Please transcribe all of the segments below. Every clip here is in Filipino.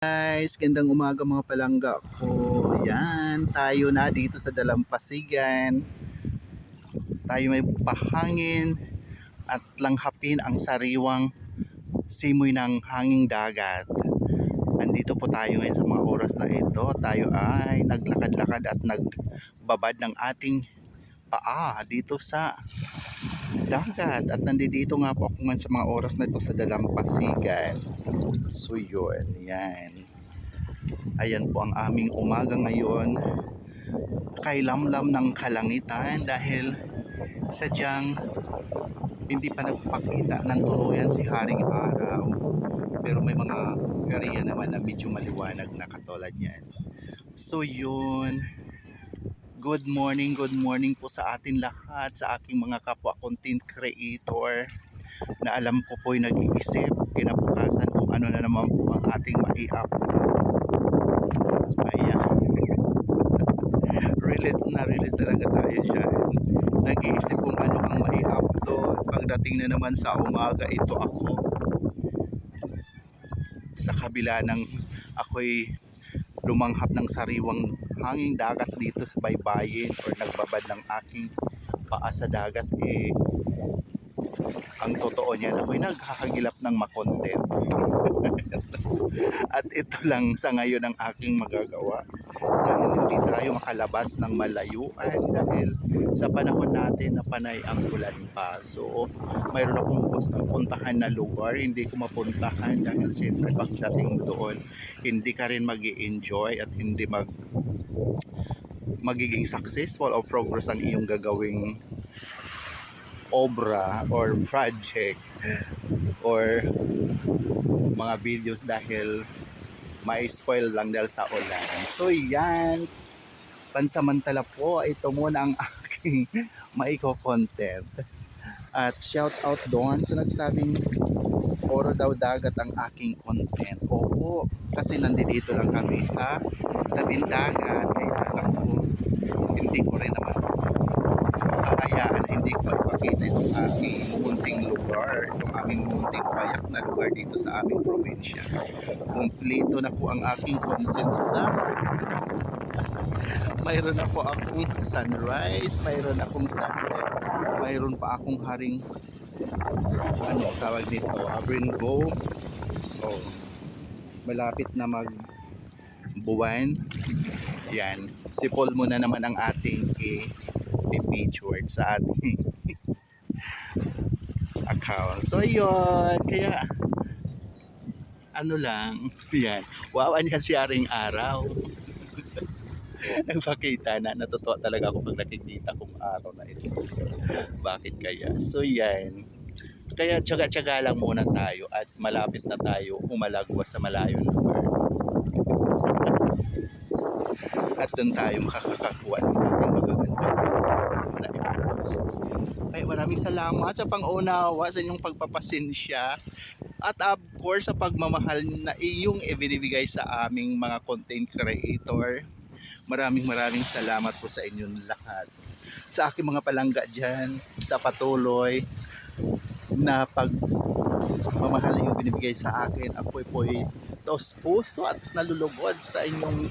guys, gandang umaga mga palangga ko. Yan, tayo na dito sa Dalampasigan. Tayo may pahangin at langhapin ang sariwang simoy ng hanging dagat. Andito po tayo ngayon sa mga oras na ito. Tayo ay naglakad-lakad at nagbabad ng ating paa dito sa dagat. At nandito nga po ako ngayon sa mga oras na ito sa Dalampasigan. So yun, yan. Ayan po ang aming umaga ngayon. Kay lamlam ng kalangitan dahil sadyang hindi pa nagpakita ng tuluyan si Haring Araw. Pero may mga area naman na medyo maliwanag na katulad yan. So yun. Good morning, good morning po sa atin lahat, sa aking mga kapwa content creator na alam ko po'y nag-iisip kinabukasan kung ano na naman po ang ating mai-upload. Ayan. relate na relate talaga tayo dyan. Nag-iisip kung ano ang mai-upload. Pagdating na naman sa umaga, ito ako. Sa kabila ng ako'y lumanghap ng sariwang hanging dagat dito sa baybayin or nagbabad ng aking paa sa dagat eh ang totoo niyan ako'y nagkakagilap ng makontent. At ito lang sa ngayon ang aking magagawa. Dahil hindi tayo makalabas ng malayuan dahil sa panahon natin na panay ang ulan pa. So mayroon akong gustong puntahan na lugar. Hindi ko mapuntahan dahil siyempre pagdating doon hindi ka rin mag enjoy at hindi mag magiging successful o progress ang iyong gagawing obra or project or mga videos dahil ma-spoil lang dahil sa ulan. So yan, pansamantala po, ito muna ang aking maiko-content. At shout out doon sa nagsabing oro daw dagat ang aking content. Opo, kasi nandito lang kami sa tabing dagat. Kaya alam ko, hindi ko rin naman hindi ko ipakita itong aking munting lugar, itong aming munting payak na lugar dito sa aming probinsya. Kompleto na po ang aking content sa mayroon na po akong sunrise, mayroon akong sunset, mayroon pa akong haring ano tawag dito, abringo. Oh, malapit na mag buwan. Yan, sipol mo na naman ang ating i-featured sa ating account. So yun, kaya ano lang, yan. Wow, yan si Aring Araw. Nagpakita na, natutuwa talaga ako pag nakikita kong araw na ito. Bakit kaya? So yan. Kaya tsaga-tsaga lang muna tayo at malapit na tayo umalagwa sa malayong lugar. at doon tayo makakakakuha ng ating magagandang i-post. Kaya maraming salamat sa pangunawa sa inyong pagpapasensya at of course sa pagmamahal na iyong ibinibigay sa aming mga content creator. Maraming maraming salamat po sa inyong lahat. Sa aking mga palangga dyan, sa patuloy na pagmamahal na iyong binibigay sa akin. Ako'y po'y taos puso at nalulugod sa inyong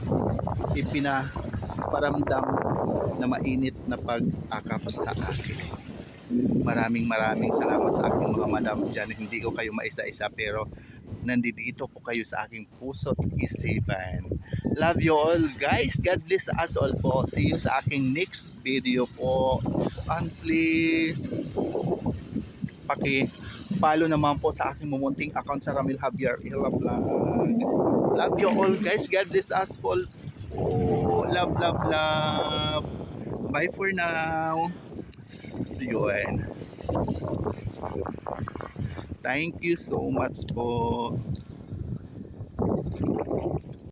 ipinaparamdam na mainit na pag-akap sa akin. Maraming maraming salamat sa aking mga madam dyan. Hindi ko kayo maisa-isa pero nandito po kayo sa aking puso at isipan. Love you all guys. God bless us all po. See you sa aking next video po. And please, paki follow naman po sa aking mumunting account sa Ramil Javier Ila Vlog. Love you all guys. God bless us all. Love, love, love. Bye for now. Yun. Thank you so much po.